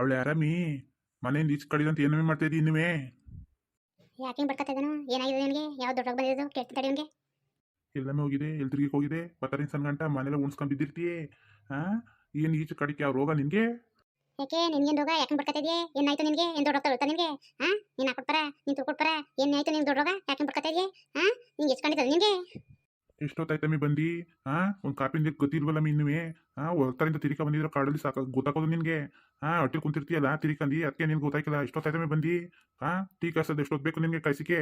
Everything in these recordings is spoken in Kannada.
ಅವಳು ಆರಾಮಿ ಮನೆಯಿಂದ ಈಚೆ ಕಡಿದಂತ ಏನೋ ಮಾಡ್ತಾ ಇದ್ದೀನಿ ಇನ್ನುವೇ ಯಾಕೆ ಇದನು ಏನಾಗಿದೆ ನಿನಗೆ? ಯಾವ ದೊಡ್ಡ ಬಂದಿದ್ದು ತಡಿ ನಿನಗೆ? ಎಲ್ಲಮ್ಮೆ ಹೋಗಿದೆ ಎಲ್ ತಿರ್ಗಿಗೆ ಹೋಗಿದೆ ಬತ್ತಾರಿನ ಸಣ್ಣ ಗಂಟ ಮನೆಲ್ಲ ಉಣ್ಸ್ಕೊಂಡು ಬಿದ್ದಿರ್ತೀಯೇ ಹಾಂ ಏನು ಈಚೆ ಕಡಿಕೆ ಯಾವ ರೋಗ ನಿನಗೆ? ಯಾಕೆ? ನಿನ್ಗೇನು ರೋಗ? ಯಾಕೆ ಬಡ್ಕತ್ತಿದ್ಯೆ ಏನಾಯ್ತು ನಿನಗೆ? ಏನು ದೊಡ್ಡ ಹೋಗ್ತಾ ನಿನಗೆ? ಹಾಂ ನೀನು ಹಾಕೊಡ್ತಾರ ನೀನು ತುಳ್ಕೊಡ್ತಾರ ಏನಾಯ್ತು ನಿನ್ಗೆ ದೊಡ್ಡ ರೋಗ ಯಾಕೆ ಬಡ್ಕತ್ತಾ ಇದೆಯಾ ಹಾಂ ನಿಂಗೆ ಎಷ್ಟು ಕಂಡಿದ್ದದ ನಿನಗೆ? ಎಷ್ಟೊತ್ತಾಯ್ತಮ್ಮಿ ಬಂದು? ಹಾಂ ಒಂದು ಕಾಪಿಂದ ಗೊತ್ತಿಲ್ವಲ್ಲಮ್ಮ ಇನ್ನುವೇ? ಹಾಂ ಹೊರತರಿಂದ ತಿರಿಕ ಬಂದಿದ್ರೆ ಕಾಡಲ್ಲಿ ಸಾಕ ಗೊತ್ತಾಗೋದು ನಿನಗೆ. ಹಾಂ ಹೊಟ್ಟೆ ಕುಂತಿರ್ತೀಯಲ್ಲ ತಿರಿಕಂದು ಅದಕ್ಕೆ ನಿನ್ಗೆ ಗೊತ್ತಾಯ್ಕಿಲ್ಲ ಎಷ್ಟೊತ್ತಾಯ್ತಮ್ಮಿ ಬಂದು? ಹಾ ಟೀ ಕಾಸೋದು ಎಷ್ಟೊತ್ತು ಬೇಕು ನಿನ್ಗೆ ಕಾಯಿಸಿಕೆ?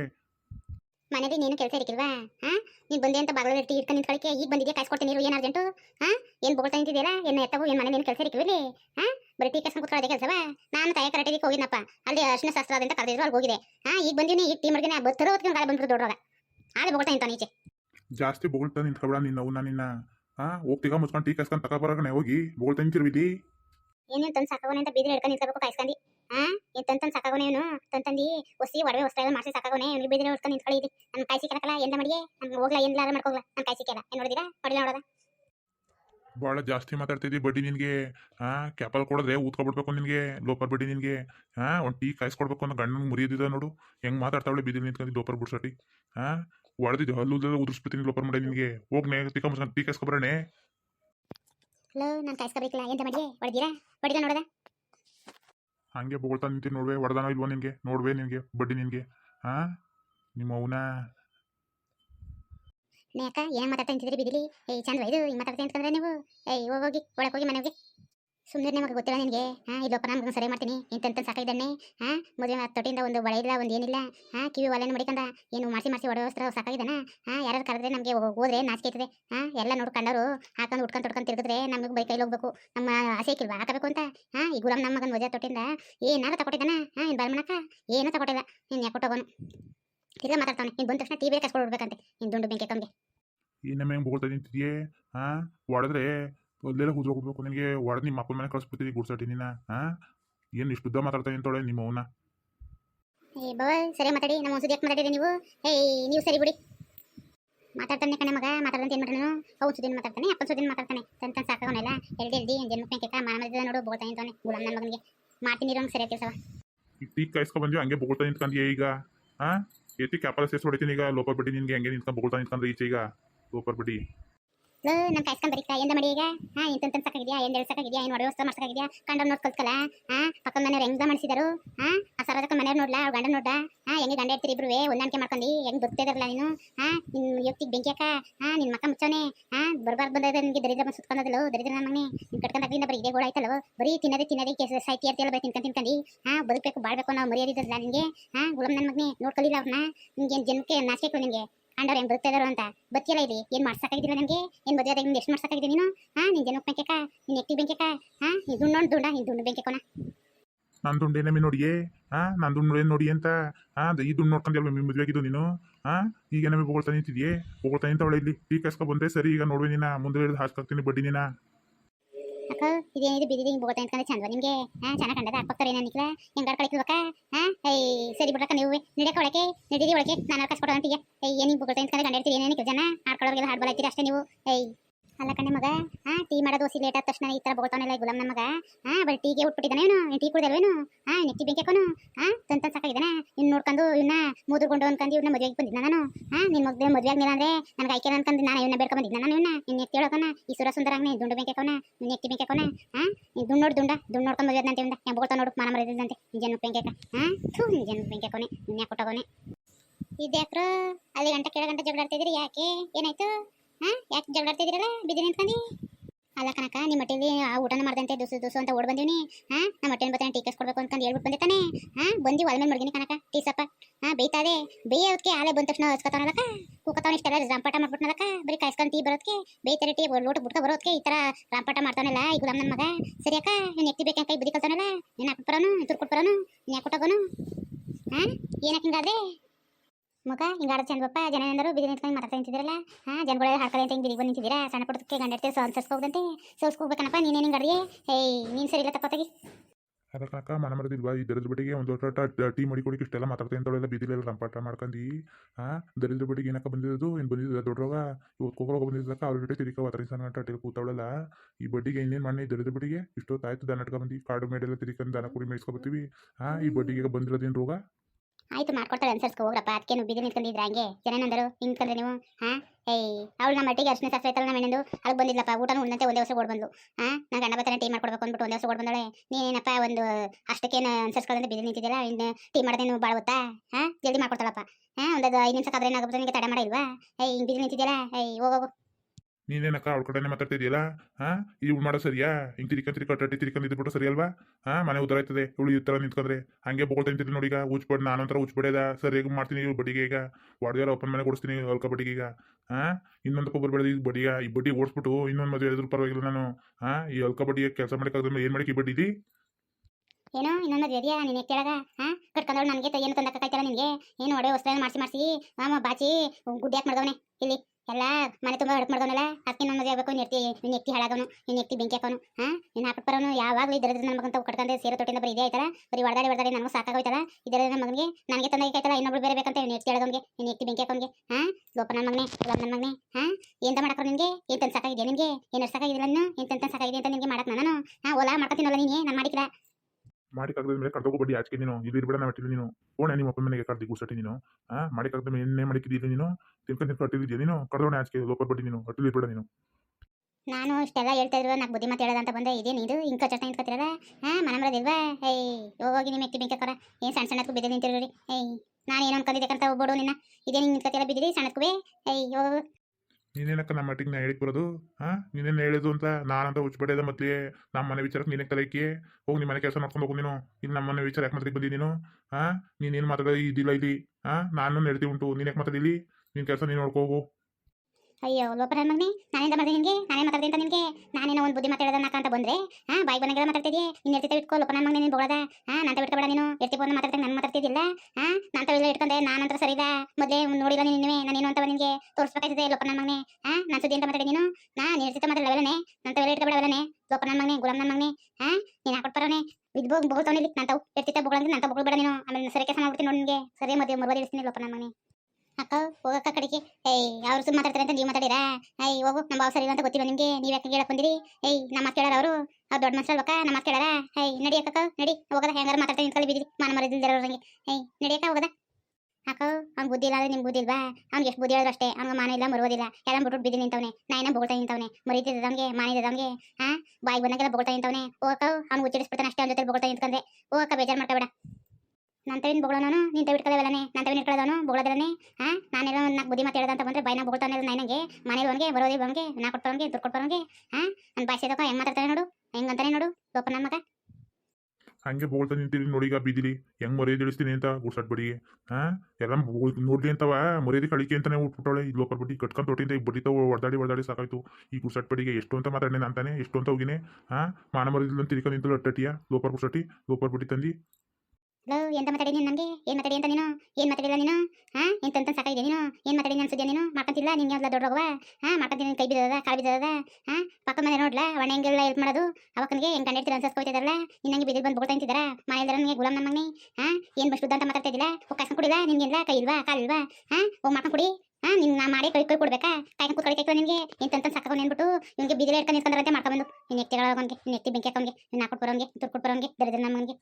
ಮನೇಲಿ ನೀನು ಕೆಲಸ ಇರಕ್ಕಿಲ್ವಾ ಹಾ ನೀನು ಬಂದೆ ಅಂತ ಬಾಗಿಲು ಟೀ ಇಟ್ಕೊಂಡು ನಿಂತ್ಕೊಳ್ಳಿಕ್ಕೆ ಈಗ ಬಂದಿದ್ಯಾ ಕಾಯಿಸ್ಕೊಡ್ತೀನಿ ನೀರು ಏನು ಅರ್ಜೆಂಟು ಹಾ ಏನು ಬೊಗಳ್ತಾ ನಿಂತಿದ್ದೀರಾ ಏನು ಎತ್ತವು, ಏನು ಮನೇಲಿ ಏನು ಕೆಲಸ ಇರಿಕಿವಿಲ್ಲಿ ಹಾ ಬರೀ ಟೀ ಕಾಸ್ಕೊಂಡು ಕೂತ್ಕೊಳ್ಳೋದೇ ಕೆಲಸವಾ? ನಾನು ತಾಯಿ ಕರೆಕ್ಟಿಗೆ ಹೋಗಿದ್ನಪ್ಪ ಅಲ್ಲಿ ಅರ್ಶಿನ ಶಾಸ್ತ್ರ ಅಂತ ಕರೆದಿದ್ರು ಅಲ್ಲಿ ಹೋಗಿದೆ. ಹಾ ಈಗ ಬಂದೀನಿ ಈಗ ಟೀ ಮಡ್ಗಿನ ಬತ್ತರೋ ಹೊತ್ಕೊಂಡು ಗಾಳಿ ಬಂದ್ಬಿಟ್ಟು ದೊಡ್ಡವಾಗ. ಆಳೆ ಬೊಗಳ್ತಾ ನಿಂತ ಈಚೆ. ಜಾಸ್ತಿ ಬೊಗಳ್ತಾ ನಿಂತ್ಕೊಬೇಡ ನಿನ್ನ ಅವ್ನ ನಿನ್ನ ಹಾಂ ಹೋಗ್ತೀಗ ಮುಚ್ಕೊಂಡು ಟೀ ತಕ ತಗೊಬರೋಗಣೆ ಹೋಗಿ ಬೊಗಳ್ತಾ ನಿಂತಿರ್ಬಿದ್ದಿ ಏನೇನು ತಂದು ಸಾಕಾಗೋನೆ ಅಂತ ಬೀದಿ ಹಿಡ್ಕೊಂಡು ನಿಂತ್ಕೋಬೇಕು ತನ್ ಹಾಂ ಏನು ತಂದು ತಂದು ಸಾಕಾಗೋನೆ ಇವನು? ತಂದು ಹೊಸಿ ಒಡವೆ ಹೊಸ ಎಲ್ಲ ಮಾಡಿಸಿ ಸಾಕಾಗೋನೆ. ಇವ್ನಿಗೆ ಬೀದಿನ ಹಿಡ್ಕೊಂಡು ನಿಂತ್ಕೊಳ್ಳಿ ನನ್ನ ಕೆಲಕಲ್ಲ ಕೆಳಕಲ್ಲ ಎಂದ ಮಡಿಗೆ? ನಾನು ಹೋಗ್ಲಾ ಏನ್ಲಾರ ಮಾಡ್ಕೋಗ್ಲಾ ನನ್ನ ಕೈಸಿ ಕೆಲ ಏನು ನೋಡಿದಿರಾ? ಹೊಡಿಲ್ಲ ನೋಡೋದ. ಬಹಳ ಜಾಸ್ತಿ ಮಾತಾಡ್ತಿದ್ದಿ ಬಡ್ಡಿ ನಿನಗೆ. ಹಾಂ ಕ್ಯಾಪಲ್ ಕೊಡೋದ್ರೆ ಊದ್ಕೊಬಿಡ್ಬೇಕು ನಿನಗೆ ಲೋಪರ್ ಬಡ್ಡಿ ನಿನ್ಗೆ. ಹಾ ಒಂದು ಟೀ ಕಾಯಿಸ್ಕೊಡ್ಬೇಕು ಅನ್ನೋ ಗಂಡನ ಮುರಿಯದಿದ ನೋಡು. ಹೆಂಗ್ ಮಾತಾಡ್ತಾವಳೆ ಬಿದ್ದಿ ನಿಂತ್ಕೊಂಡು ಲೋಪರ್ ಬಿಡ್ಸಟಿ ಹಾಂ ಹೊಡೆದಿದ್ದು ಹಲ್ಲು ಉದುರಿಸ್ಬಿಡ್ತೀನಿ ಲೋಪರ್ ಮಾಡಿ ನಿಮಗೆ ಹೋಗ್ನೆ ನೇ ಟೀ ಕಾಯಿಸ್ಕೊಬರೋಣೆ. ಹಲೋ ನಾನು ಕಾಯಿಸ್ಕೋಬೇಕಿಲ್ಲ. ಎಂತ ಮಾಡಿ ಹೊಡೆದಿರಾ ಹೊಡಿಲ್ಲ ನೋಡೋದ? ಹಂಗೆ ಬೋಳ್ತಾ ನಿಂತೀನಿ ನೋಡ್ವೆ. ಹೊಡೆದಾನೋ ಇಲ್ವೋ ನಿನಗೆ? ನೋಡ್ವೆ ನಿನಗೆ ಬಡ್ಡಿ ನಿನಗೆ. ಹಾಂ ನಿಮ್ಮ ಅವನ? ಯಾಕ ಏನು ಮಾತಾಡ್ತಾ ನಿಂತಿದ್ರಿ ಬಿದಿಲಿ? ಏಯ್ ಚಂದ ಇದು ಹಿಂಗೆ ಮಾತಾಡ್ತಾ ನಿಂತ್ಕೊಂಡ್ರೆ ನೀವು? ಏಯ್ ಹೋಗಿ ಒಳಗೆ ಹೋಗಿ ಮನೆಗೆ ಸುಮ್ಮನೆ ಮಗ ಗೊತ್ತಿಲ್ಲ ನಿನಗೆ. ಹಾಂ, ಇಲ್ಲಪ್ಪ, ನಾನು ಸರಿ ಮಾಡ್ತೀನಿ. ಇಂತಂತ ಸಾಕಾಗಿದ್ದಾನೆ. ಹಾಂ, ಮದುವೆ ತೊಟ್ಟಿಂದ ಒಂದು ಬಳೆ ಇಲ್ಲ ಒಂದು ಏನಿಲ್ಲ. ಹಾಂ, ಕಿವಿ ಒಲೆನ ಮಡಿಕೊಂಡ ಏನು ಮಾಡಿಸಿ ಮಾಡಿಸಿ ಒಡವಸ್ತ್ರ ಸಾಕಾಗಿದ್ದಾನ? ಹಾಂ ಯಾರು ಕರೆದ್ರೆ ನಮಗೆ ಹೋದ್ರೆ ನಾಚಿಕೆ ಆಯ್ತದೆ ಹಾಂ, ಎಲ್ಲ ನೋಡ್ಕೊಂಡವರು ಹಾಕೊಂಡು ಉಟ್ಕೊಂಡು ತೊಡ್ಕೊಂಡು ತಿರುಗಿದ್ರೆ ನಮಗೆ ಬೈ ಕೈಲಿ ಹೋಗ್ಬೇಕು. ನಮ್ಮ ಆಸೆ ಇಕ್ಕಿಲ್ವಾ ಹಾಕಬೇಕು ಅಂತ? ಹಾಂ, ಈ ಗುಲಾಮ್ ನಮ್ಮ ಮಗನ ಮದುವೆ ತೊಟ್ಟಿಂದ ಏನಾರ ತಗೊಟ್ಟಿದ್ದಾನ ಹಾಂ ಇನ್ನು ಬಾಲ್ಮಣಕ್ಕ ಏನೂ ತಗೊಟ್ಟಿಲ್ಲ ನೀನು ಯಾಕೆ ಕೊಟ್ಟೋಗೋನು ಇಲ್ಲ ಮಾತಾಡ್ತಾನೆ ನೀನು ಬಂದ ತಕ್ಷಣ ಟಿ ವಿ ಕಸ್ಕೊಡ್ಬೇಕಂತೆ ನೀನು ದುಂಡು ಬೆಂಕಿ ಕಮ್ಗೆ ಇನ್ನೊಮ್ಮೆ ಹೆಂಗೆ ಬೊಗಳ್ತಾ ನಿಂತಿದ್ಯೆ ಹಾಂ ಹೊಡೆದ್ರೆ ಅಲ್ಲೆಲ್ಲ ಹೋಗ್ಬೇಕು. ನಿನಗೆ ಒಡೆದು ನಿಮ್ಮ ಅಪ್ಪನ ಮನೆ ಕಳಿಸ್ಬಿಡ್ತೀನಿ ಗುಡ್ಸಟಿ ನೀನ ಹಾಂ ಏನು ಇಷ್ಟು ಉದ್ದ ಮಾತಾಡ್ತಾ ನಿಂತೋಳೆ ನಿಮ್ಮ ಅವನ? ಏ ಬವ ಸರಿ ಮಾತಾಡಿ. ನಮ್ಮ ಸುದ್ದಿ ಯಾಕೆ ಮಾತಾಡಿದೆ ನೀವು? ಏಯ್ ನೀವು ಸರಿ ಬಿಡಿ. ಮಾತಾಡ್ತಾನೆ ಕಣೆ ಮಗ ಮಾತಾಡ್ದಂತ ಏನು ಮಾಡ್ತಾನೆ ಅವ್ನು? ಸುದಿನ ಮಾತಾಡ್ತಾನೆ ಅಪ್ಪನ ಸುದಿನ ಮಾತಾಡ್ತಾನೆ. ತನ್ ತನ್ ಸಾಕಾಗೋನೆಲ್ಲ ಎಲ್ಡಿ ಎಲ್ಡಿ ಜನ್ಮಕ್ಕೆ ಕೇಕ ಮಾಮದ ನೋಡು ಬೋಳ್ತಾ ನಿಂತಾನೆ ಗುಲಾಮ್ ನನ್ನ ಮಗನಿಗೆ. ಮಾಡ್ತೀನಿ ಇರೋಂಗೆ ಸರಿ ಕೆಲಸವ. ಟೀಕ್ ಕಾಯಿಸ್ಕೊ ಬಂದ್ವಿ ಹಂಗೆ ಬೊಗಳ್ತಾ ನಿಂತ್ಕೊಂಡ್ಯ ಈಗ? ಹಾಂ ಎತ್ತಿ ಕ್ಯಾಪಲ್ ಸೇರ್ಸಿ ಹೊಡಿತೀನಿ ಈಗ. ಲೋಪರ್ ಬಡ್ಡಿ ನಿನಗೆ ಹಂಗೆ ನಿಂತ್ಕೊಂಡು ಬೋಳ್ತಾನೆ ನಿಂತ್ಕೊಂಡ್ರೆ ಈಚೆ ಈಗ. ಲೋಪರ್ ಬಡ್ಡಿ. ಲೋ ನಮ್ಮ ಕಾಯಿಸ್ಕೊಂಡ್ ಬರೀತಾ ಎಂದ ಮಾಡಿ ಈಗ? ಹಾ ಇಂತ ಸಾಕಾಗಿದ್ಯಾ ಎಂದ ಸಾಕಾಗಿದ್ಯಾ, ಏನು ವ್ಯವಸ್ಥೆ ಮಾಡ್ಸಕಾಗಿದ್ಯಾ? ಕಂಡ ನೋಡ್ ಕಲ್ತ್ಕಲ್ಲ ಹಾ? ಪಕ್ಕದ ಮನೆಯವ್ರು ಹೆಂಗ ಮಾಡಿಸಿದಾರು? ಹಾ? ಆ ಸರದಕ್ಕ ಮನೆಯವ್ರು ನೋಡ್ಲಾ, ಅವ್ರ ಗಂಡ ನೋಡ್ಲಾ? ಹಾ, ಹೆಂಗೆ ಗಂಡ ಇರ್ತೀರಿ ಇಬ್ರು ಹೊಂದಾಣಿಕೆ ಮಾಡ್ಕೊಂಡು, ಹೆಂಗ್ ಬರ್ತಿದಾರಲ್ಲ ನೀನು? ಹಾ ನಿಮ್ಮ ಯುಕ್ತಿಗೆ ಬೆಂಕಿ ಹಾ, ನಿನ್ ಮಕ್ಕ ಮುಚ್ಚವನೆ ಹಾ? ಬರ್ಬಾರ್ದು ಬಂದ ನಿನ್ಗೆ ದರಿದ್ರ ಬಂದು ಸುತ್ಕೊಂಡದಲ್ಲ, ದರಿದ್ರ ನನ್ನ ಮನೆ ನಿನ್ ಕಟ್ಕೊಂಡಾಗ್ಲಿಂದ ಬರೀ ಇದೇ ಗೋಳ ಆಯ್ತಲ್ಲ ಬರೀ ತಿನ್ನದೆ ತಿನ್ನದೆ ಕೆಸ ಸಾಯ್ತಿ ಇರ್ತಿಯಲ್ಲ ಬರೀ ತಿನ್ಕೊಂಡ್ ತಿನ್ಕೊಂಡು, ಹಾ? ಬದುಕಬೇಕು, ಬಾಳ್ಬೇಕು ನಾವು ಮರ್ಯಾದಿದ್ದಲ್ಲ ನಿನ್ಗೆ ಹಾ? ಗುಲಾಮ್ ನನ್ನ ಮಗನೇ ನೋಡ್ಕಲಿಲ್ಲ ಅವ್ರನ್ನ ನಿನ್ಗೆ ಜನ್ಮಕ್ಕೆ ನಾಚಿಕೆ ನಿನ್ಗೆ ಕಂಡವ್ರು ಏನು ಬರ್ತಾ ಅಂತ. ಬತ್ತಿಯಲ್ಲ ಇಲ್ಲಿ ಏನು ಮಾಡ್ಸಕ್ಕಾಗಿದ್ದೀರ ನಮಗೆ? ಏನು ಮದುವೆ ನಿಮ್ಗೆ ಎಷ್ಟು ಮಾಡ್ಸಕ್ಕಾಗಿದೆ ನೀನು? ಹಾ ನಿನ್ನ ಜನಕ್ಕೆ ಬೆಂಕೆಕ ನಿನ್ನ ಎಕ್ಟಿ ಬೆಂಕೆಕ ಹಾಂ, ನೀನು ದುಂಡು ದುಂಡ, ನೀನ್ ದುಂಡು ಬೆಂಕೆಕೋನ ನನ್ನ ದುಂಡು ಏನಮ್ಮಿ ನೋಡಿಯೇ? ಹಾಂ ನನ್ನ ದುಂಡು ಏನು ನೋಡಿ ಅಂತ? ಹಾಂ ಈ ದುಂಡು ನೋಡ್ಕೊಂಡ್ಯಲ್ವ ನಿಮ್ಮ ಮದುವೆಗಿದ್ದು ನೀನು? ಹಾಂ, ಈಗ ನಮಗೆ ಹೋಗ್ತಾ ನಿಂತಿದ್ಯೇ? ಹೋಗ್ತಾ ನಿಂತವಳೆ ಇಲ್ಲಿ. ಟೀ ಕಾಸ್ಕೊ ಬಂದೆ. ಸರಿ, ಈಗ ನೋಡುವೆ ನೀನು. ಮುಂದೆ ಹಿಡಿದು ಹಾಸ್ಕಾಗ್ತೀನಿ ಬಡ್ಡಿ ನೀನ. ಅಕ್ಕ ಇದೇನಿದೆ ಬಿದ್ದಿದೆ, ಹಿಂಗೆ ಬೋಗತಾ ನಿಂತ್ಕೊಂಡೆ ಚಂದ. ನಿಮಗೆ, ಹಾಂ, ಚೆನ್ನಾಗಿ ಕಂಡದ? ಹಾಕ್ತಾರೆ ಏನ ನಿಕ್ಲ ಹೆಂಗಾರ ಕಳಿಸ್ಬೇಕ ಹಾ? ಏಯ್, ಸರಿ ಬಿಡ್ರಕ್ಕ ನೀವು. ನಡೆಯಕ್ಕೆ ಒಳಕ್ಕೆ ನಡೀರಿ ಒಳಗೆ ನಾನು ಕಷ್ಟ ಕೊಡೋಂಟಿಗೆ ಏಯ್ ಏನಿಗೆ ಬೋಗತಾ ನಿಂತ್ಕೊಂಡೆ ಕಂಡಿರ್ತೀರಿ ಏನೇನಿಕ್ಕೆ ಜನ? ಆಡ್ಕೊಳ್ಳೋರಿಗೆಲ್ಲ ಹಾಡ್ ಬಲಾಯ್ತೀರಿ ಅಷ್ಟೇ ನೀವು. ಏಯ್ ಅಲ್ಲ ಕಣ್ಣೆ ಮಗ? ಹಾ ಟೀ ಮಾಡೋದು ಹೊಸಿ ಲೇಟ್ ಆದ ತಕ್ಷಣ ಈ ತರ ಬೋಗತಾವನೆಲ್ಲ ಗುಲಾಮ್ ನಮಗ ಮಗ? ಹಾ ಬರೀ ಟೀಗೆ ಉಟ್ಬಿಟ್ಟಿದ್ದಾನೇನು ಟೀ ಕುಡಿದಲ್ವೇನು ಹಾ ಬೆಂಕಿ ಹಾಕೋನು? ಹಾ ತಂತ ಸಾಕಾಗಿದ್ದಾನೆ? ಇನ್ನು ನೋಡ್ಕೊಂಡು ಇವನ್ನ ಮುದುರ್ಕೊಂಡು ಅನ್ಕೊಂಡು ಇವನ್ನ ಮದುವೆಗೆ ಬಂದಿದ್ದ ನಾನು. ಹಾ ನಿನ್ ಮದುವೆ ಮದುವೆ ಆಗಿಲ್ಲ ಅಂದ್ರೆ ನನಗೆ ಆಯ್ಕೆ ಅನ್ಕೊಂಡು ನಾನು ಇವನ್ನ ಬೇಡ್ಕೊಂಡು ಬಂದಿದ್ದ ನಾನು ಇವನ್ನ ನಿನ್ನ ಎತ್ತಿ ಹೇಳೋಕೋನ, ಈ ಸುರ ಸುಂದರಾಗ್ನೆ ದುಂಡು ಬೆಂಕೆಕೋನ ನಿನ್ನ ಎತ್ತಿ ಬೆಂಕೆಕೋನ ಹಾ ನೀನು ದುಂಡು ನೋಡಿ ದುಂಡ, ದುಂಡು ನೋಡ್ಕೊಂಡು ಮದುವೆ ಅಂತ ಇವಂದ ಹೆಂಬೋಳ್ತಾ ನೋಡು, ಮಾನ ಮರಿದಂತೆ ನಿಜನ ಬೆಂಕೆಕ ಹಾ ಥೂ ನಿಜನ ಬೆಂಕೆಕೋನೆ ನಿನ್ನ ಕೊಟ್ಟೋಗೋನೆ. ಇದ್ಯಾಕ್ರು? ಅಲ್ಲಿ ಗಂಟೆ ಕೆಳ ಗಂಟೆ ಜಗಳ ಆಡ್ತಿದ್ರಿ ಯಾಕೆ? ಏನಾಯ್ತು? ಹಾ ಯಾಕೆ ಜಗಳಾಡ್ತಿದ್ದೀರಲ್ಲ ಬಿದ್ದು ನಿಂತ್ಕೊಂಡು. ಅಲ್ಲ ಕನಕ ನಿಮ್ಮ ಹೊಟ್ಟೆಲಿ ಆ, ಊಟನ ಮಾಡ್ದಂತೆ, ದುಸು ದುಸು ಅಂತ ಓಡ್ ಬಂದಿವ್ನಿ. ಹಾ, ನಮ್ಮ ಹೊಟ್ಟೆನ ಬರ್ತಾನೆ, ಟೀ ಕೊಡ್ಬೇಕು ಅಂತ ಹೇಳ್ಬಿಟ್ಟು ಬಂದೆ ತಾನೆ ಹಾ, ಬಂದಿ ಒಳ ಮೇಲೆ ಮಡ್ಗಿನಿ ಕನಕ ಟೀ ಸಪ್ಪ. ಹಾ ಬೇಯ್ತಾದೆ ಬೇಯೋದಕ್ಕೆ ಆಲೆ ಬಂದ ತಕ್ಷಣ ಹಚ್ಕೊತಾನಲಕ್ಕ ಕೂಕತಾವನ ಇಷ್ಟೆಲ್ಲ ರಾಮಪಾಟ ಮಾಡ್ಬಿಟ್ನಲ್ಲಕ್ಕ ಬರೀ ಕಾಯಿಸ್ಕೊಂಡು ಟೀ ಬರೋದಕ್ಕೆ ಬೇಯ್ತಾರೆ ಟೀ ಲೋಟ ಬಿಟ್ಕೊ ಬರೋದಕ್ಕೆ ಈ ತರ ರಾಮಪಾಟ ಮಾಡ್ತಾನಲ್ಲ ಈ ಗುಲಾಮ್ ನನ್ನ ಮಗ. ಸರಿ ಅಕ್ಕ ನೀನು ಎತ್ತಿ ಬೇಕಂತ ಕೈ ಬುದಿ ಕಲ್ತಾನಲ್ಲ ನೀನು ಹಾಕಿ ಬರೋನು ತುರ್ಕೊಟ್ ಬರೋನು ನೀನು ಯಾಕೆ ಕೊಟ್ಟೋಗೋನು? ಹಾ, ಏನಕ್ಕೆ ಹಿಂಗಾದ್ರೆ? ಮಗ ಹಿಂಗಾಡ ಚಂದ ಜನ ಎಂದರು ಬಿದಿ ನಿಂತ್ಕೊಂಡು ಮಾತಾಡ್ತಾ ನಿಂತಿದ್ರಲ್ಲ ಹಾ ಜನಗಳೆಲ್ಲ ಹಾಕಲಿ ಅಂತ ಹಿಂಗೆ ಬಿರಿಗೆ ಬಂದು ನಿಂತಿದ್ದೀರಾ ಸಣ್ಣ ಪುಟ್ಟಕ್ಕೆ ಗಂಡ ಇರ್ತೀವಿ ಸೋನ್ಸರ್ಸ್ಕೋದಂತೆ ಸೋಸ್ಕೋಬೇಕನಪ್ಪ ನೀನೇನು ಹಿಂಗಾಡ್ರಿ ಏಯ್, ನೀನು ಸರಿ ಇಲ್ಲ, ತಪ್ಪ ತಗಿ ಕಣಕ್ಕ ಮನ ಮರದಿಲ್ವಾ? ಈ ದರಿದ್ರ ಬಟ್ಟಿಗೆ ಒಂದು ಲೋಟ ಟೀ ಮಾಡಿ ಕೊಡಿ ಇಷ್ಟೆಲ್ಲ ಮಾತಾಡ್ತಾ ಅಂತವಳೆಲ್ಲ ಬೀದಿಲೆಲ್ಲ ರಂಪಾಟ ಮಾಡ್ಕೊಂಡು ಆ ದರಿದ್ರ ಬಟ್ಟಿಗೆ ಏನಕ್ಕ ಬಂದಿದ್ದು ಏನು ಬಂದಿದ್ದ ದೊಡ್ಡವಾಗ ಇವತ್ತು ಹೋಗೋವಾಗ ಬಂದಿದ್ದಕ್ಕ, ಅವ್ರ ಜೊತೆ ತಿರಿಕ ಸಣ್ಣ ಗಂಟೆ ಅಟ್ಟಿಗೆ ಕೂತವಳಲ್ಲ. ಈ ಬಡ್ಡಿಗೆ ಇನ್ನೇನು ಮಾಡಿ ದರಿದ್ರ ಬಟ್ಟಿಗೆ? ಇಷ್ಟೊತ್ತಾಯ್ತು ದನ ಇಟ್ಕೊ ಬಂದು. ಕಾಡು ಮೇಡೆಲ್ಲ ತಿರಿಕೊಂಡು ದನ ಕುಡಿ ಮೇಯಿಸ್ಕೊಬತ್ತೀವಿ ಆ ಈ ಬಡ್ಡಿಗೆ ಬಂದಿರೋದೇನು ರೋಗ? ಆಯ್ತು ಮಾಡ್ಕೊಡ್ತಾರೆ ಅನ್ಸರ್ಸ್ಕೊ ಹೋಗ್ರಪ್ಪ. ಅದಕ್ಕೆ ನೀವು ಬಿದ್ದು ನಿಂತ್ಕೊಂಡಿದ್ರ ಹಂಗೆ? ಜನೇನಂದರು ನಿಂತ್ಕೊಂಡ್ರೆ ನೀವು? ಹಾ? ಏಯ್, ಅವ್ಳು ನಮ್ಮ ಮಟ್ಟಿಗೆ ಅರ್ಶನ ಶಾಸ್ತ್ರ ಐತಲ್ಲ ನಮ್ಮ ಹೆಣ್ಣು ಅಲ್ಲಿ ಬಂದಿಲ್ಲಪ್ಪ ಊಟನೂ ಉಣ್ಣಂತೆ ಒಂದೇ ವರ್ಷ ಓಡ್ ಬಂದ್ಲು. ಹಾ? ನಾನು ಗಂಡ ಬತ್ತಾನೆ ಟೀ ಮಾಡ್ಕೊಡ್ಬೇಕು ಅಂದ್ಬಿಟ್ಟು ಒಂದೇ ವರ್ಷ ಓಡ್ ಬಂದಳೆ ನೀನೇನಪ್ಪ ಒಂದು ಅಷ್ಟಕ್ಕೇನು ಅನ್ಸರ್ಸ್ಕೊಳ್ಳೋದ್ರೆ ಬಿದ್ದು ನಿಂತಿದ್ದೀರಾ ಇನ್ನು ಟೀ ನೀವು ಭಾಳ ಗೊತ್ತಾ ಹಾ? ಜಲ್ದಿ ಮಾಡ್ಕೊಡ್ತಾಳಪ್ಪ. ಹಾ? ಒಂದು ಐದು ನಿಮಿಷ ಕಾದ್ರೆ ಏನಾಗುತ್ತೆ ನಿಮಗೆ ತಡೆ ಮಾಡಿಲ್ವಾ ಏಯ್, ಹಿಂಗೆ ಬಿದ್ದು ನಿಂತಿದ್ದೀರಾ ಏಯ್ ಹೋಗೋಗು ನೀನೇನಕ್ಕ ಅವ್ಳ ಕಡೆನೇ ಮಾತಾಡ್ತಿದ್ಯಲ್ಲ? ಹಾ ಇವ್ಳು ಮಾಡೋ ಸರಿಯಾ? ಹಿಂಗೆ ತಿರ್ಕೊಂಡ್ ತಿರ್ಕೊಂಡು ಅಟ್ಟಿ ತಿರ್ಕೊಂಡು ಇದ್ಬಿಟ್ಟು ಸರಿ ಅಲ್ವಾ? ಹಾ ಮನೆ ಉದ್ರ ಆಯ್ತದೆ ಇವಳು ಈ ಥರ ನಿಂತ್ಕೊಂಡ್ರೆ. ಹಂಗೆ ಬೋಲ್ತಾ ನಿಂತಿರಿ ನೋಡಿ ಈಗ ಉಚ್ಬಡ್ ನಾನು ಒಂಥರ ಸರಿಯಾಗಿ ಮಾಡ್ತೀನಿ ಇವ್ ಬಡಿಗೆ ಈಗ. ಒಡೆಯೋರ ಓಪನ್ ಮನೆ ಕೊಡಿಸ್ತೀನಿ ಹೊಲ್ಕ ಬಡಿಗೆ ಈಗ. ಹಾ ಇನ್ನೊಂದು ಕೊಬ್ಬರಿ ಬೆಳೆದು ಈ ಬಡಿಯ ಈ ಬಡ್ಡಿ ಓಡಿಸ್ಬಿಟ್ಟು ಇನ್ನೊಂದು ಮದುವೆ ಹೇಳಿದ್ರು ಪರವಾಗಿಲ್ಲ ನಾನು. ಹಾ ಈ ಹೊಲ್ಕ ಬಡ್ಡಿಗೆ ಕೆಲಸ ಮಾಡಕ್ಕಾಗದ್ರೆ ಏನು ಮಾಡಕ್ಕೆ ಈ ಬಡ್ಡಿ ಏನೋ ಇನ್ನೊಂದು ಮದುವೆ ಇದೆಯಾ? ನೀನು ಕೇಳಗ? ಹಾ ಕಟ್ಕೊಂಡವಳು ನನಗೆ ಏನು ತಂದಕ್ಕಾಯ್ತಲ್ಲ ನಿನಗೆ? ಏನು ಒಡೆ ವಸ್ತ್ರ ಮಾಡಿಸಿ ಮಾಡಿಸಿ. ಮಾಮ ಬಾಚಿ ಗುಡ್ಡಿ ಹಾಕಿ ಮಾಡ್ದವನೆ. ಇಲ್ಲಿ. ಎಲ್ಲ ಮನೆ ತುಂಬ ಹಡಕ್ ಮಾಡ್ದವನಲ್ಲ? ಅದಕ್ಕೆ ನನ್ನ ಮದುವೆ ಆಗಬೇಕು ನೆಟ್ಟಿ ನಿನ್ನ ಎತ್ತಿ ಹಾಳಾಗವನು, ನಿನ್ನ ಎತ್ತಿ ಬೆಂಕಿ ಹಾಕೋನು ಹಾ? ನಿನ್ನ ಹಾಕಟ್ ಯಾವಾಗ್ಲೂ ಯಾವಾಗಲೂ ಇದರ ನನ್ನ ಮಗಂತ ಕಟ್ಕೊಂಡೆ ಸೇರೋ ತೊಟ್ಟಿಂದ ಬರೀ ಇದೇ ಆಯ್ತಲ್ಲ? ಬರೀ ಹೊಡೆದಾಡಿ ಹೊಡೆದಾಡಿ ನನಗೂ ಸಾಕಾಗೋಯ್ತಲ್ಲ? ಇದರ ನನ್ನ ಮಗನಿಗೆ ನನಗೆ ತಂದೆ ಕೈತಲ್ಲ ಇನ್ನೊಬ್ಳು ಬೇರೆ ಬೇಕಂತ? ನೀನು ಎತ್ತಿ ಹೇಳೋದವನಿಗೆ ನಿನ್ನ ಎತ್ತಿ ಬೆಂಕಿ ಹಾಕೋನ್ಗೆ ಹಾ? ಲೋಪ ನನ್ನ ಮಗನೇ, ಲೋಪ ನನ್ನ ಮಗನೇ, ಹಾ? ಎಂತ ಮಾಡಕ್ರ ನಿನಗೆ? ಏನು ಸಾಕಾಗಿದೆ ನಿನಗೆ? ಏನು ಸಾಕಾಗಿದಿಲ್ಲ ನಾನು ಏನು ಸಾಕಾಗಿದೆ ಅಂತ ನಿನಗೆ ಮಾಡಕ್ ನಾನು ಹಾ, ಓಲಾ ಮಾಡ್ಕೊತೀನಲ್ಲ ನೀನೇ? ನಾನು ಮಾಡಿಕ್ಕಿಲ್ಲ ಮಾಡಿಕಾಗದ ಮೇಲೆ ಕರ್ದೋಗೋ ಬಡ್ಡಿ ಆಚೆಗೆ ನೀನು. ಇಲ್ಲಿ ಇರ್ಬೇಡ ನಾವು ಇಟ್ಟಿದ್ದೀನಿ ನೀನು. ಓಣೆ ನಿಮ್ಮ ಅಪ್ಪ ಮನೆಗೆ ಕರ್ದಿ ಗುಸಟಿ ನೀನು. ಹಾ ಮಾಡಿಕಾಗದ ಮೇಲೆ ಎಣ್ಣೆ ಮಾಡಿಕಿದ್ದೀನಿ ನೀನು. ತಿನ್ಕೊಂಡು ತಿನ್ಕೊಂಡು ಕಟ್ಟಿದ್ದೀನಿ ನೀನು? ಕರ್ದೋಣೆ ಆಚೆಗೆ ಲೋಪರ್ ಬಡ್ಡಿ ನೀನು. ಅಟ್ಟಿಲಿ ಇರ್ಬೇಡ ನೀನು. ನಾನು ಇಷ್ಟೆಲ್ಲ ಹೇಳ್ತಾ ಇದ್ರು ನಾಲ್ಕು ಬುದ್ಧಿ ಮಾತು ಅಂತ ಬಂದೆ. ಇದೇನು ಇದು? ಇಂಕ ಕಚ್ಚಟ ನಿಂತ್ಕೊತಿರಲ್ಲ ಹಾಂ ಮನಮರದಿಲ್ವಾ? ಏಯ್, ಹೋಗಿ ನಿಮ್ಮ ಎತ್ತಿ ಬೆಂಕಿ ಏನು ಸಣ್ಣ ಸಣ್ಣಕ್ಕೂ ಬಿದ್ದು ನಿಂತಿರೋರಿ? ಏಯ್, ನಾನು ಏನು ಅನ್ಕೊಂಡಿದ್ದೆ ಕರ್ತಾ ಹೋಗ್ಬೋಡು ನಿನ್ನ. ಇದೇ ನಿಂಗೆ ನಿಂತ್ಕೊತಿಲ್ಲ ಬಿದ್ದಿರಿ ಸಣ್ಣಕ್ಕೂ ಏಯ್ ಹೋಗು. ನೀನೇನಕ್ಕ ನಮ್ಮ ಮಟ್ಟಿಗೆ ನಾ ಹೇಳಿಕ್ ಬರೋದು? ಹಾ ನೀನೇನು ಹೇಳಿದ್ದು ಅಂತ ನಾನಂತ ಹುಚ್ಚಬಡಿಯದ ಮತ್ತೆ ನಮ್ಮ ಮನೆ ವಿಚಾರಕ್ಕೆ ನೀನೇ ತಲೆಕ್ಕೆ ಹೋಗಿ ನಿಮ್ಮ ಮನೆ ಕೆಲಸ ಮಾಡ್ಕೊಂಡು ಹೋಗು ನೀನು. ಇಲ್ಲಿ ನಮ್ಮ ಮನೆ ವಿಚಾರ ಯಾಕೆ ಮಾತ್ರ ಬಂದಿ ನೀನು? ಹಾ ನೀನೇನು ಮಾತಾಡೋದು ಇದಿಲ್ಲ ಇಲ್ಲಿ. ಹಾ ನಾನು ಹೇಳ್ತೀವಿ ಉಂಟು. ನೀನು ಯಾಕೆ ಮಾತಾಡಿಲಿ ನಿನ್ನ ಕೆಲಸ ನೀನು ನೋಡ್ಕೋಬೋ ಹೋಗು. ಅಯ್ಯೋ, ಲೋಪ ನನ್ನ ಮಗನೇ ನಾನೇಂತ ಮಾಡಿದೆ ನಿನಗೆ? ನಾನೇ ಮಾತಾಡಿದೆ ಅಂತ ನಿನಗೆ? ನಾನೇನೋ ಒಂದು ಬುದ್ಧಿ ಮಾತಾಡೋದನ್ನ ಅಂತ ಬಂದ್ರೆ? ಹಾಂ, ಬಾಯಿ ಬಂದಂಗೆಲ್ಲ ಮಾತಾಡ್ತಿದ್ದೆ ಇನ್ನು ಎರ್ತಿ ಇಟ್ಕೋ, ಲೋಪ ನನ್ನ ಮಗನೇ ನೀನು ಬೋಳದ. ಹಾಂ ನಂತ ಬಿಟ್ಕೊಬೇಡ ನೀನು. ಎರ್ತಿ ಬಂದು ಮಾತಾಡ್ತಾ ನಾನು ಮಾತಾಡ್ತಿದ್ದಿಲ್ಲ. ಹಾಂ ಎಲ್ಲ ಇಟ್ಕೊಂಡೆ ನಾನಂತರ ಸರಿದ ಮೊದಲೇ ನೋಡಿಲ್ಲ ನೀನು ನಾನೇನು ಅಂತ ನಿನಗೆ. ತೋರಿಸ್ಬೇಕಾಯ್ತದೆ, ಲೋಪ ನನ್ನ ಮಗನೇ ಹಾಂ, ನಾನು ಸುದ್ದಿ ಅಂತ ಮಾತಾಡಿ ನೀನು. ನಾ ನೀರ್ಸಿತ ಮಾತಾಡಲವೇ ನಂತವೆಲ್ಲ ಎಲ್ಲ ಲೋಪ ಲೋಪನ ಮಗನೇ ಗುಲಾಮ್ ನನ್ನ ಮಗನೇ ಹಾಂ, ನೀನು ಹಾಕೊಟ್ಬರೋನೆ ಇದು ಬೋಗ್ ಬೋಗ್ತಾವನಿಲ್ಲಿ ನಂತವು ಎರ್ತಿತ್ತ ಬೋಗಳಂದ್ರೆ ನಂತ ಬೋಗ್ಬೇಡ ನೀನು ಆಮೇಲೆ ಸರಿ ಕೆಲಸ ಮಾಡ್ಬಿಡ್ತೀನಿ ನೋಡಿ ನಿನಗೆ. ಸರಿ ಮದುವೆ ಮರುವ ಇಡ್ತೀನಿ ಲೋಪ ನನ್ನ ಮಗನೇ ಅಕ್ಕ, ಹೋಗಕ್ಕ ಕಡೆಗೆ. ಏಯ್, ಅವ್ರು ಸುಮ್ಮ ಮಾತಾಡ್ತಾರೆ ಅಂತ ನೀವು ಮಾತಾಡಿರಾ? ಏಯ್, ಹೋಗು ನಮ್ಮ ಬಾವ್ ಸರಿ ಅಂತ ಗೊತ್ತಿಲ್ಲ ನಿಮಗೆ? ನೀವು ಯಾಕೆ ಹೇಳಕ್ ಬಂದಿರಿ? ಏಯ್ ನಮ್ಮ ಮಾತು ಕೇಳಾರ ಅವರು? ಅವ್ರು ದೊಡ್ಡ ಮನಸ್ಸಲ್ಲಿ ಬಕ್ಕ ನಮ್ಮ ಮಾತು ಕೇಳಾರ ಏಯ್, ನಡಿ ಅಕ್ಕ ನಡಿ. ಹೋಗದ, ಹೆಂಗಾರ ಮಾತಾಡ್ತಾ ನಿಂತ್ಕೊಳ್ಳಿ ಬಿದ್ದಿರಿ ಮಾನ ಮರದಿಲ್ದಿರೋರಂಗೆ ಏಯ್ ನಡಿಯಕ್ಕ ಹೋಗದ. ಅಕ್ಕ, ಅವ್ನು ಬುದ್ಧಿ ಇಲ್ಲ ಅಂದ್ರೆ ನಿಮ್ಗೆ ಬುದ್ಧಿ ಇಲ್ವಾ? ಎಷ್ಟು ಬುದ್ಧಿ ಹೇಳಿದ್ರು ಅಷ್ಟೇ. ಅವ್ನಿಗೆ ಮಾನ ಇಲ್ಲ, ಮರುವುದಿಲ್ಲ. ಎಲ್ಲ ಬಿಟ್ಬಿಟ್ಟು ಬಿದ್ದು ನಿಂತವನೆ? ನಾ ಏನ ಬೋಳ್ತಾ ನಿಂತವನೆ ಮರೀತಿದ್ದವನಿಗೆ ಮಾನಿದ್ದವನಿಗೆ ಹಾ ಬಾಯಿ ಬಂದಾಗೆಲ್ಲ ಬೋಳ್ತಾ ನಿಂತವನೆ? ಹೋಗಕ್ಕ ಅವ್ನು ಉಚ್ಚರಿಸ್ಬಿಡ್ತಾನೆ ಅಷ್ಟೇ ಅವ್ನ ಜೊತೆ ಬೋಗ್ತಾ ನಿಂತ್ಕೊಂಡೆ ಹೋಗಕ್ಕ ಬೇಜಾರು ಮಾಡ್ಕೋಬೇಡ. ನಂತವಿನ ಬೊಗಳೋನು ನಿಂತ ನನ್ನ ತವಿನ ಇಟ್ಕೊಳ್ಳೋನು ಬೊಗಳದಲ್ಲನೆ ಹಾ ನಾನೆಲ್ಲ ನಾಲ್ಕು ಬುದ್ಧಿ ಮಾತು ಅಂತ ಬಂದ್ರೆ ಬಾಯಿನ ಬೊಗಳ್ತಾನೆ ನನಗೆ ಮನೇಲಿ ಅವನಿಗೆ ಬರೋದಿ ಬಂಗೆ ನಾ ಕೊಟ್ಟವನಿಗೆ ದುಡ್ಡು ಕೊಟ್ಟವನಿಗೆ ಹಾ ನನ್ನ ಭಾಷೆ ತಗೋ ಹೆಂಗ್ ಮಾತಾಡ್ತಾನೆ ನೋಡು ಹೆಂಗಂತಾನೆ ನೋಡು, ಲೋಪ ನನ್ನ ಮಗ. ಹಂಗೆ ಬೋಳ್ತಾ ನಿಂತಿರಿ ನೋಡಿ ಈಗ ಬೀದಿಲಿ, ಹೆಂಗ್ ಮರ್ಯಾದೆ ಇಳಿಸ್ತೀನಿ ಅಂತ ಗುಡ್ಸಟ್ ಬಡಿ ಹಾ ಎಲ್ಲ ನೋಡ್ಲಿ ಅಂತವ, ಮರ್ಯಾದೆ ಕಳಿಕೆ ಅಂತಾನೆ ಉಟ್ಬಿಟ್ಟವಳೆ, ಈ ಲೋಕರ್ ಕಟ್ಕೊಂಡ್ ತೊಟ್ಟಿಂದ ಈಗ ಬಡ್ಡಿ ತಾವು ಹೊಡೆದಾಡಿ ಹೊಡೆದಾಡಿ ಸಾಕಾಯ್ತು. ಈ ಗುಡ್ಸಟ್ ಬಡಿಗೆ ಎಷ್ಟು ಅಂತ ಮಾತಾಡೇನೆ ಅಂತಾನೆ ಎಷ್ಟು ಅಂತ ಹೋಗಿನೇ ಹಾ ಮಾನ ಮರ್ಯಾದಿಲ್ಲ ಅಂತ ತಿರ್ಕೊಂಡು ನಿಂತು ಲಟ್ಟಟಿಯ ಲೋಪರ್ ಗುಡ್ಸಟ್ಟಿ, ಲೋಪರ್ ಬಿಟ್ಟಿ ತಂದು ಲೋ ಎಂತ ಮಾತಾಡಿ ನೀನು ನನಗೆ? ಏನು ಮಾತಾಡಿ ಅಂತ ನೀನು? ಏನು ಮಾತಾಡಿಲ್ಲ ನೀನು? ಹಾ? ಎಂತ ಸಾಕಾಗಿದೆ ನೀನು? ಏನು ಮಾತಾಡಿ ನಾನು ನೀನು? ಮಾಡ್ಕೊಂತಿಲ್ಲ ನಿನ್ಗೆ ಎಲ್ಲ ದೊಡ್ಡ ಹೋಗುವ ಹಾ? ಮಾಡ್ಕೊಂತೀನಿ ಕೈ ಬಿದ್ದದ, ಕಾಲು ಬಿದ್ದದ? ಹಾ? ಪಕ್ಕ ಮನೆ ನೋಡ್ಲ? ಒಣ ಹೆಂಗೆಲ್ಲ ಹೆಲ್ಪ್ ಮಾಡೋದು? ಅವಕ್ಕನಿಗೆ ಹೆಂಗೆ ಕಂಡಿರ್ತೀರ ಅನ್ಸಸ್ಕೊಯ್ತಿದಾರಲ್ಲ ನಿನ್ನಂಗೆ ಬಿದ್ದು ಬಂದು ಬೋಳ್ತಾ ನಿಂತಿದಾರ ಮನೆಯಲ್ದಾರ ನನಗೆ ಗುಲಾಮ್ ನನ್ನ ಮಗನೇ ಹಾ? ಏನು ಅಂತ ಮಾತಾಡ್ತಿದ್ದಿಲ್ಲ ಹೋಗಿ ಕಸ್ಕೊಂಡು ಕುಡಿಲ್ಲ ನಿನ್ಗೆಲ್ಲ ಕೈ ಇಲ್ವಾ? ಕಾಲು ಇಲ್ವಾ? ಹಾ? ಹೋಗಿ ಮಾಡ್ಕೊಂಡು ಕುಡಿ. ಹಾ? ನಿನ್ನ ನಾ ಮಾಡಿ ಕೈ ಕೈ ಕೊಡ್ಬೇಕಾ? ಕಾಯ್ಕೊಂಡು ಕೂತ್ಕೊಳಿಕ್ಕೆ ನಿನಗೆ? ಎಂತ ಸಾಕೊಂಡು ಏನ್ಬಿಟ್ಟು ನಿಮಗೆ ಬಿದಿರ ಇಟ್ಕೊಂಡು ನಿಂತ್ಕೊಂಡ್ರಂತೆ ಮಾಡ್ಕೊಂಡು ನಿನ್ನ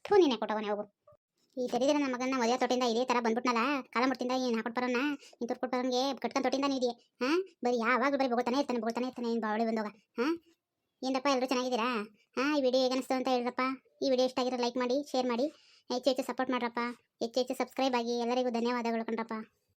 ಥೂ, ನೀನು ಹೋಗು. ಈ ದರಿದ್ರ ನನ್ನ ಮಗನ ಮದುವೆ ತೊಟ್ಟಿಂದ ಇದೇ ತರ ಬಂದ್ಬಿಟ್ನಲ್ಲ, ಕಾಲ ಮುಟ್ಟಿಂದ ಏನು ಹಾಕೊಟ್ಬರೋಣ ನೀನು ತುರ್ಕೊಟ್ಟು ಬರೋನ್ಗೆ ಕಟ್ಕೊಂಡು ತೊಟ್ಟಿಂದ ನೀ ಇದೆಯಾ ಹಾ? ಬರೀ ಯಾವಾಗಲೂ ಬರೀ ಬೋಗ್ತಾನೆ ಇರ್ತಾನೆ ಬೋಗ್ತಾನೆ ಇರ್ತಾನೆ ಏನು ಬಾವಳಿ ಬಂದೋಗ, ಹಾ? ಏನಪ್ಪ ಎಲ್ಲರೂ ಚೆನ್ನಾಗಿದ್ದೀರಾ? ಹಾ, ಈ ವಿಡಿಯೋ ಹೇಗೆ ಅಂತ ಹೇಳ್ರಪ್ಪ. ಈ ವಿಡಿಯೋ ಇಷ್ಟ ಆಗಿರೋ ಲೈಕ್ ಮಾಡಿ ಶೇರ್ ಮಾಡಿ, ಹೆಚ್ಚು ಹೆಚ್ಚು ಸಪೋರ್ಟ್ ಮಾಡ್ರಪ್ಪ. ಹೆಚ್ಚು ಹೆಚ್ಚು ಸಬ್ಸ್ಕ್ರೈಬ್ ಆಗಿ ಎಲ್ಲರಿಗೂ ಧನ್ಯವಾದಗಳು ಕಣ್ರಪ್ಪ.